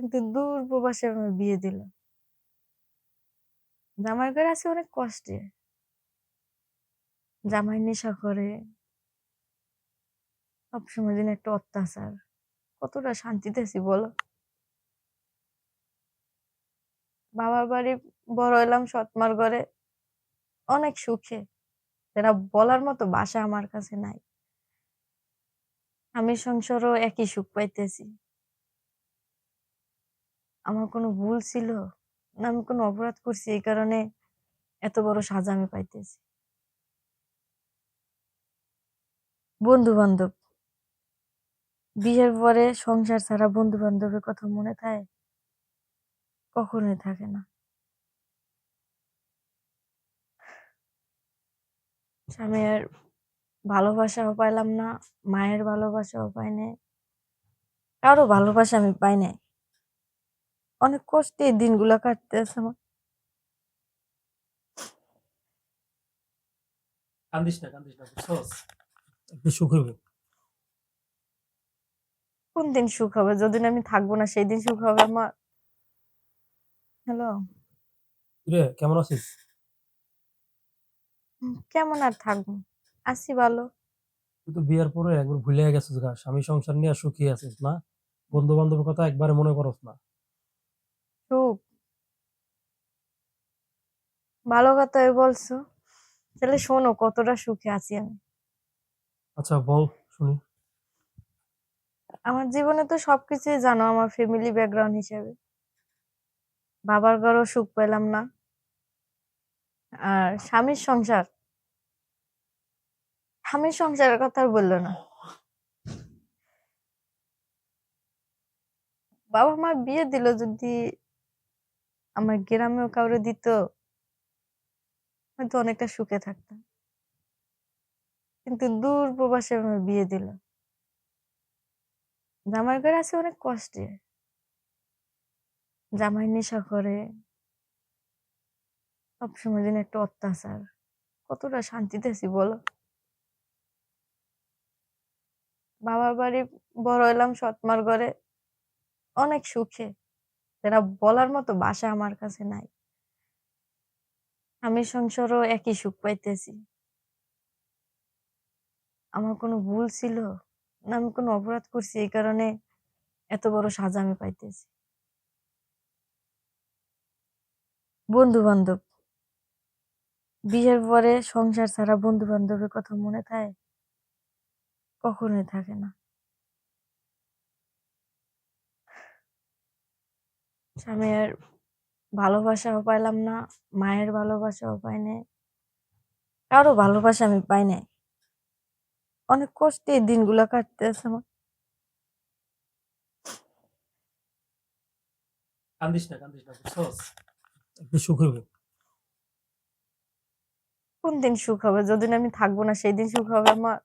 কিন্তু দূর প্রবাসে আমার বিয়ে দিল। জামাইয়ের ঘরে আছি অনেক কষ্টে। জামাই নেশা করে। সবসময় যেন একটা অত্যাচার। কতটা শান্তিতে আছি বলো? বাবার বাড়ি বড় হইলাম সৎমার ঘরে। অনেক সুখে। যেটা বলার মতো বাসা আমার কাছে নাই। স্বামীর সংসারও একই সুখ পাইতেছি। আমার কোনো ভুল ছিল? না আমি কোনো অপরাধ করছি এই কারণে এত বড় সাজা আমি পাইতেছি? বন্ধু-বান্ধব। বিয়ের পরে সংসার ছাড়া বন্ধু-বান্ধবের কথা মনে থাকে? কখনোই থাকে না। স্বামীর ভালোবাসাও পাইলাম না, মায়ের ভালোবাসাও পাই নাই। কারও ভালোবাসা আমি পাই নাই। অনেক কষ্টে এই দিনগুলা কাটতেছে আমার। কান্দিস না, কান্দিস না, বুঝছস? সুখ হইব। কোন দিন সুখ হবে? যেদিন আমি থাকব না সেই দিন সুখ হবে আমার? হ্যালো? কিরে কেমন আছিস? কেমন আর থাকব? আছি ভালো। তুই তো বিয়ের পরে একবার ভুলে গেছিস গা। স্বামী সংসার নিয়ে সুখী আছিস না? বন্ধু বান্ধবের কথা একবারে মনে করস না। সুখ? ভালো কথাই বলছো। তাহলে শোনো কতটা সুখে আছি আমি। আচ্ছা বল শুনি। আমার জীবনে তো সবকিছুই জানো আমার ফ্যামিলি ব্যাকগ্রাউন্ড হিসেবে। বাবার ঘরেও সুখ পেলাম না। আর স্বামীর সংসার। স্বামীর সংসারের কথা আর বলল না। বাবা-মা বিয়ে দিল যদি আমার গ্রামেও কাউরে দিত, হয়তো অনেকটা সুখে থাকতাম। কিন্তু দূর প্রবাসে আমার বিয়ে দিল। জামাইয়ের ঘরে আছে অনেক কষ্টে। জামাই নেশা করে। সবসময় যেন একটা অত্যাচার। কতটা শান্তিতে আছি বলো? বাবার বাড়ি বড় হইলাম সৎমার ঘরে। অনেক সুখে। যেটা বলার মতো ভাষা আমার কাছে নাই। স্বামীর সংসারও একই সুখ পাইতেছি। আমার কোনো ভুল ছিল? না, আমি কোনো অপরাধ করছি এই কারণে এত বড় সাজা আমি পাইতেছি? বন্ধু-বান্ধব। বিয়ের পরে সংসার ছাড়া বন্ধু-বান্ধবের কথা মনে থাকে? কখনোই থাকে না। স্বামীর ভালোবাসাও পাইলাম না, মায়ের ভালোবাসাও পাই নাই। কারও ভালোবাসা আমি পাই নাই। অনেক কষ্টে এই দিনগুলা কাটতেছে আমার। কান্দিস না, কান্দিস না, বুঝছস? একদিন সুখ হইব। কোন দিন সুখ হবে? যেদিন আমি থাকব না সেই দিন সুখ হবে আমার?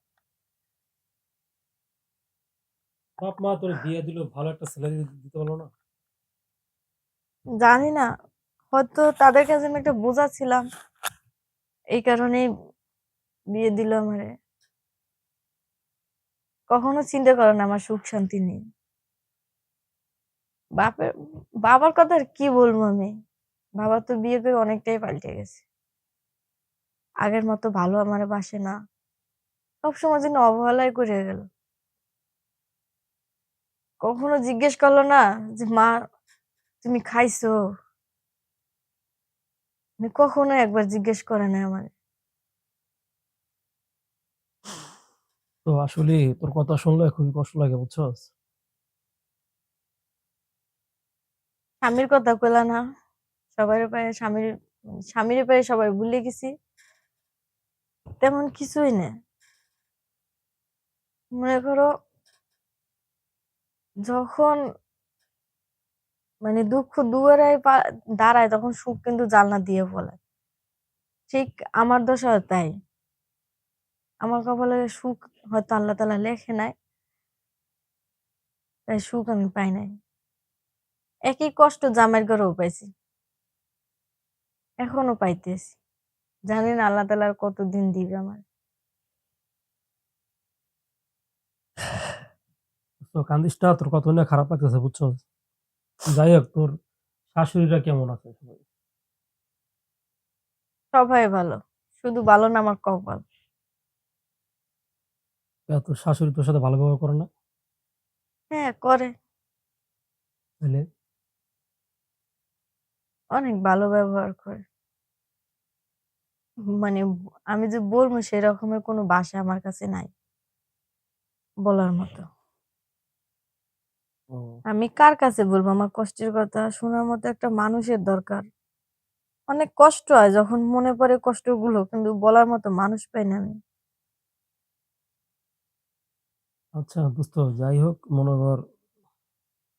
বাপ মা তোরে বিয়ে দিল ভালো একটা স্যালারি দিতে পারল না? জানি না। হয়তো তাদের কাছে আমি একটা বোঝা ছিলাম। এই কারণেই বিয়ে দিল আমারে। কখনো চিন্তা করে না, আমার সুখ শান্তি নেই বাপের, বাবার কথা আর কি বলব আমি? বাবা তো বিয়ে করে অনেকটাই পাল্টে গেছে। আগের মতো ভালো আমার বাসে না। সবসময় যেন অবহেলাই করে গেল। কখনো জিজ্ঞেস করল না যে, মা তুমি খাইছো? মানে কখনো একবার জিজ্ঞেস করে নাই আমারে। তো আসলেই তোর কথা শুনলে খুবই কষ্ট লাগে বুঝছস? স্বামীর কথা কইলা না। সবাইরে পায়ে স্বামীর স্বামীর পায়ে সবাই ভুলে গেছি। তেমন কিছুই না। মনে করো যখন মানে দুঃখ দুয়ারায় দাঁড়ায় তখন সুখ কিন্তু জানলা দিয়ে পলায়। ঠিক আমার দশাও তাই। আমার কপালে সুখ হয়তো আল্লাহ তালা লেখে নাই। তাই সুখ আমি পাই নাই। একই কষ্ট জামাইয়ের ঘরেও পাইছি। এখনও পাইতেছি। জানি না আল্লাহ তাআলা আর কতদিন দিবে আমার। কান্দিস তোর শুনে খারাপ লাগতেছে বুঝছস? যাই হোক তোর শাশুড়িরা কেমন আছে সবাই? সবাই ভালো। শুধু ভালো না আমার কপাল। তা তোর শাশুড়ি তোর সাথে ভালো ব্যবহার করে না? হ্যাঁ, করে। তাইলে? অনেক ভালো ব্যবহার করে। মানে আমি যে বলব সেরকমের কোনো ভাষা আমার কাছে নাই। বলার মতো। আমি কার কাছে বলব আমার কষ্টের কথা? শোনার মতো একটা মানুষের দরকার। অনেক কষ্ট হয় যখন মনে পড়ে কষ্টগুলো কিন্তু বলার মতো মানুষ পাই না আমি। আচ্ছা দোস্ত যাই হোক মনে কর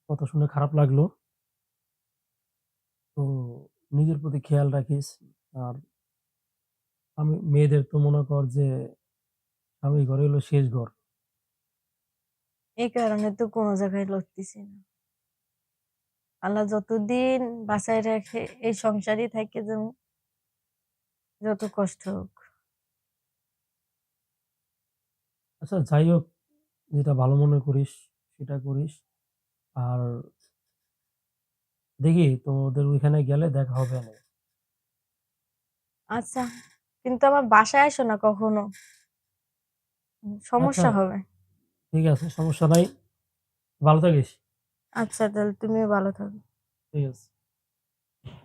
কথা শুনে খারাপ লাগল। তো নিজের প্রতি খেয়াল রাখিস। আর আমি মেয়েদের তো মনে কর যে স্বামীর ঘরে হলো শেষ ঘর। এই কারণে তো কোনো জায়গায় লড়তেছি না। আল্লাহ যতদিন বাঁচায় রাখে এই সংসারই থাইকা যামু। যত কষ্ট হোক। আচ্ছা যাই হোক যেটা ভালো মনে করিস সেটা করিস। আর দেখি তোদের ওইখানে গেলে দেখা হবে না আচ্ছা। কিন্তু আমার বাসায় আইসো না কখনো। আচ্ছা। সমস্যা হবে। ঠিক আছে সমস্যা নাই। ভালো থাকিস। আচ্ছা তাহলে তুমিও ভালো থাকো। ঠিক আছে।